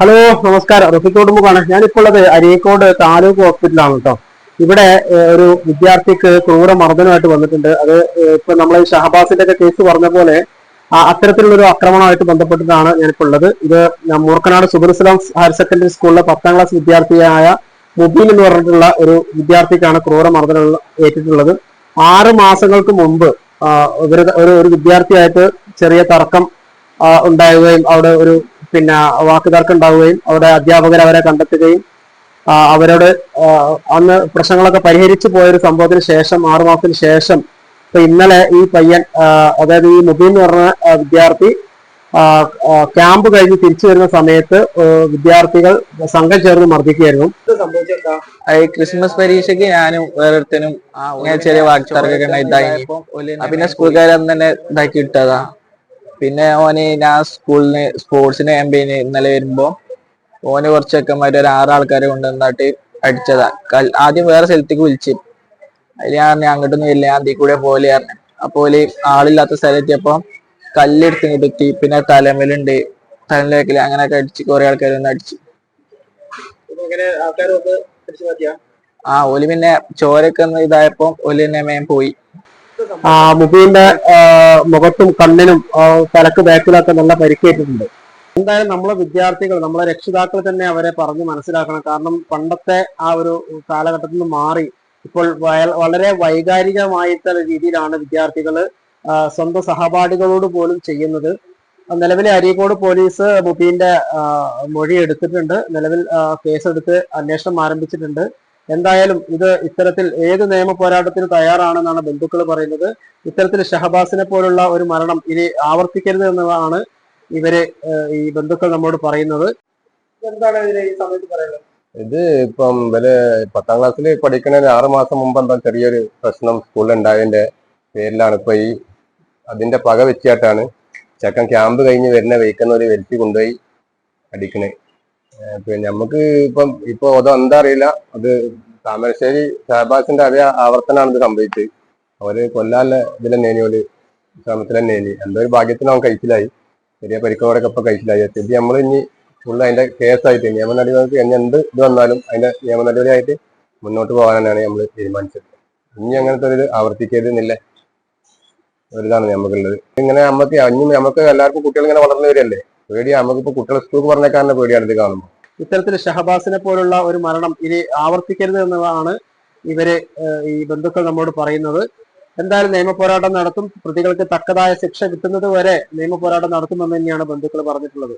Hello നമസ്കാരം. റഫിക്കോട് കുടുംബമാണ് ഞാനിപ്പോൾ ഉള്ളത് അരീക്കോട് താലൂക്ക് ഹോസ്പിറ്റലാണ് കേട്ടോ ഇവിടെ ഒരു വിദ്യാർത്ഥിക്ക് ക്രൂര മർദ്ദനമായിട്ട് വന്നിട്ടുണ്ട്. അത് ഇപ്പൊ നമ്മൾ ഷഹബാസിന്റെ ഒക്കെ കേസ് പറഞ്ഞ പോലെ അത്തരത്തിലുള്ള ഒരു ആക്രമണമായിട്ട് ബന്ധപ്പെട്ടിട്ടാണ് ഞാനിപ്പോൾ ഉള്ളത് ഇത് മൂർക്കനാട് സുബുൽ ഇസ്ലാം ഹയർ സെക്കൻഡറി സ്കൂളിലെ പത്താം ക്ലാസ് വിദ്യാർത്ഥിയായ മുബീൻ എന്ന് പറഞ്ഞിട്ടുള്ള ഒരു വിദ്യാർത്ഥിക്കാണ് ക്രൂര മർദ്ദനം ഏറ്റിട്ടുള്ളത്. ആറ് മാസങ്ങൾക്ക് മുമ്പ് ഒരു ഒരു വിദ്യാർത്ഥിയായിട്ട് ചെറിയ തർക്കം ഉണ്ടാവുകയും അവിടെ ഒരു പിന്നെ വാക്കുതർക്കം ഉണ്ടാവുകയും അവിടെ അധ്യാപകർ അവരെ കണ്ടെത്തുകയും ആ, അവരോട് അന്ന് പ്രശ്നങ്ങളൊക്കെ പരിഹരിച്ചു പോയ ഒരു സംഭവത്തിന് ശേഷം ആറു മാസത്തിന് ശേഷം ഇപ്പൊ ഇന്നലെ ഈ പയ്യൻ അതായത് ഈ മുബീൻ എന്ന് പറഞ്ഞ വിദ്യാർത്ഥി ക്യാമ്പ് കഴിഞ്ഞ് തിരിച്ചു വരുന്ന സമയത്ത് വിദ്യാർത്ഥികൾ സംഘം ചേർന്ന് മർദ്ദിക്കുകയായിരുന്നു. ഈ ക്രിസ്മസ് പരീക്ഷയ്ക്ക് ഞാനും വേറൊരുത്തനും ചെറിയ വാക്തർക്കൊക്കെ ഉണ്ടായി. പിന്നെ സ്കൂളുകാരെ അന്ന് തന്നെ ഇതാക്കി ഇട്ടതാ. പിന്നെ ഓന് ഞാൻ സ്കൂളിന് സ്പോർട്സിന് ക്യാമ്പയിന് ഇന്നലെ വരുമ്പോ ഓന് കുറച്ചൊക്കെ ചെക്കന്മാര് ഒരു ആറ് ആൾക്കാരെ കൊണ്ടുവന്നിട്ട് അടിച്ചതാ. ആദ്യം വേറെ സ്ഥലത്തേക്ക് വിളിച്ചു. അതിൽ ഞാൻ പറഞ്ഞു, അങ്ങോട്ടൊന്നും ഇല്ല ഞാൻ കൂടെ പോലെ പറഞ്ഞു. അപ്പോൾ ആളില്ലാത്ത സ്ഥലത്തെത്തിയപ്പോ കല്ലെടുത്ത് ഇങ്ങോട്ട് എത്തി. പിന്നെ തലമേലുണ്ട് തലയിലേക്കിൽ അങ്ങനെയൊക്കെ അടിച്ച് കുറെ ആൾക്കാർ ഒന്ന് അടിച്ചു. ആ ഓൽ പിന്നെ ചോരൊക്കെ ഒന്ന് ഇതായപ്പോ ഓൽ തന്നെ മേം പോയി. മുബീന്റെ മുഖത്തും കണ്ണിനും തലക്ക് ബാക്കിലൊക്കെ നല്ല പരിക്കേറ്റിട്ടുണ്ട്. എന്തായാലും നമ്മളെ വിദ്യാർത്ഥികൾ നമ്മളെ രക്ഷിതാക്കൾ തന്നെ അവരെ പറഞ്ഞ് മനസ്സിലാക്കണം. കാരണം പണ്ടത്തെ ആ ഒരു കാലഘട്ടത്തിൽ നിന്ന് മാറി ഇപ്പോൾ വളരെ വൈകാരികമായിട്ടുള്ള രീതിയിലാണ് വിദ്യാർത്ഥികൾ സ്വന്തം സഹപാഠികളോട് പോലും ചെയ്യുന്നത്. നിലവിലെ അരീക്കോട് പോലീസ് മുബീന്റെ മൊഴി എടുത്തിട്ടുണ്ട്. നിലവിൽ കേസെടുത്ത് അന്വേഷണം ആരംഭിച്ചിട്ടുണ്ട്. എന്തായാലും ഇത് ഇത്തരത്തിൽ ഏത് നിയമ പോരാട്ടത്തിന് തയ്യാറാണെന്നാണ് ബന്ധുക്കൾ പറയുന്നത്. ഇത്തരത്തിൽ ഷഹബാസിനെ പോലുള്ള ഒരു മരണം ഇനി ആവർത്തിക്കരുത് എന്നതാണ് ഇവർ ഈ ബന്ധുക്കൾ നമ്മോട് പറയുന്നത്. എന്താണ് ഇതിന് ഈ സമയത്ത് പറയുന്നത്? ഇത് ഇപ്പം ഇവർ പത്താം ക്ലാസ്സിൽ പഠിക്കുന്ന ആറ് മാസം മുമ്പ് എന്താ ചെറിയൊരു പ്രശ്നം സ്കൂളിൽ ഉണ്ടായതിന്റെ പേരിലാണ് ഇപ്പൊ ഈ അതിന്റെ പക വെച്ചായിട്ടാണ് ചെക്കൻ ക്യാമ്പ് കഴിഞ്ഞ് വരുന്ന വെയ്ക്കുന്ന ഒരു വ്യക്തി കൊണ്ടുപോയി അടിക്കണേ. പിന്നെ നമുക്ക് ഇപ്പം ഇപ്പൊ അത് എന്താ അറിയില്ല. അത് താമരശ്ശേരി ഷഹബാസിന്റെ അതേ ആവർത്തനാണ് ഇത് സംഭവിച്ചത്. അവർ കൊല്ലാനുള്ള ഇതിലെ നേനിയോൽ ശ്രമത്തിലെ നേനി എന്തോ ഒരു ഭാഗ്യത്തിന് അവൻ കഴിച്ചിലായി. ചെറിയ പരിക്കോടൊക്കെ ഇപ്പൊ കഴിച്ചിലായി. ചെടി നമ്മൾ ഇനി ഫുള്ള് അതിന്റെ കേസായിട്ട് നിയമ നടപടികൾക്ക് ഇനി എന്ത് ഇത് വന്നാലും അതിന്റെ നിയമ നടപടിയായിട്ട് മുന്നോട്ട് പോകാനാണ് നമ്മൾ തീരുമാനിച്ചത്. ഇനി അങ്ങനത്തെ ഒരു ആവർത്തിക്കരുതെന്നില്ല ഒരിതാണ് നമുക്കുള്ളത്. ഇങ്ങനെ നമുക്ക് അഞ്ഞും നമുക്ക് എല്ലാവർക്കും കുട്ടികൾ ഇങ്ങനെ വളർന്നു വരികയല്ലേ? പേടിയാ നമുക്കിപ്പോ കുട്ടികളെ സ്കൂൾക്ക് പറഞ്ഞേക്കാരന്റെ പേടിയാണ് ഇത് കാണുമ്പോൾ ഇത്തരത്തിൽ ഷഹബാസിനെ പോലുള്ള ഒരു മരണം ഇനി ആവർത്തിക്കരുത് എന്നതാണ് ഇവർ ഈ ബന്ധുക്കൾ നമ്മോട് പറയുന്നത്. എന്തായാലും നിയമപോരാട്ടം നടത്തും. പ്രതികൾക്ക് തക്കതായ ശിക്ഷ കിട്ടുന്നത് വരെ നിയമ പോരാട്ടം നടത്തുമെന്ന് തന്നെയാണ് ബന്ധുക്കൾ പറഞ്ഞിട്ടുള്ളത്.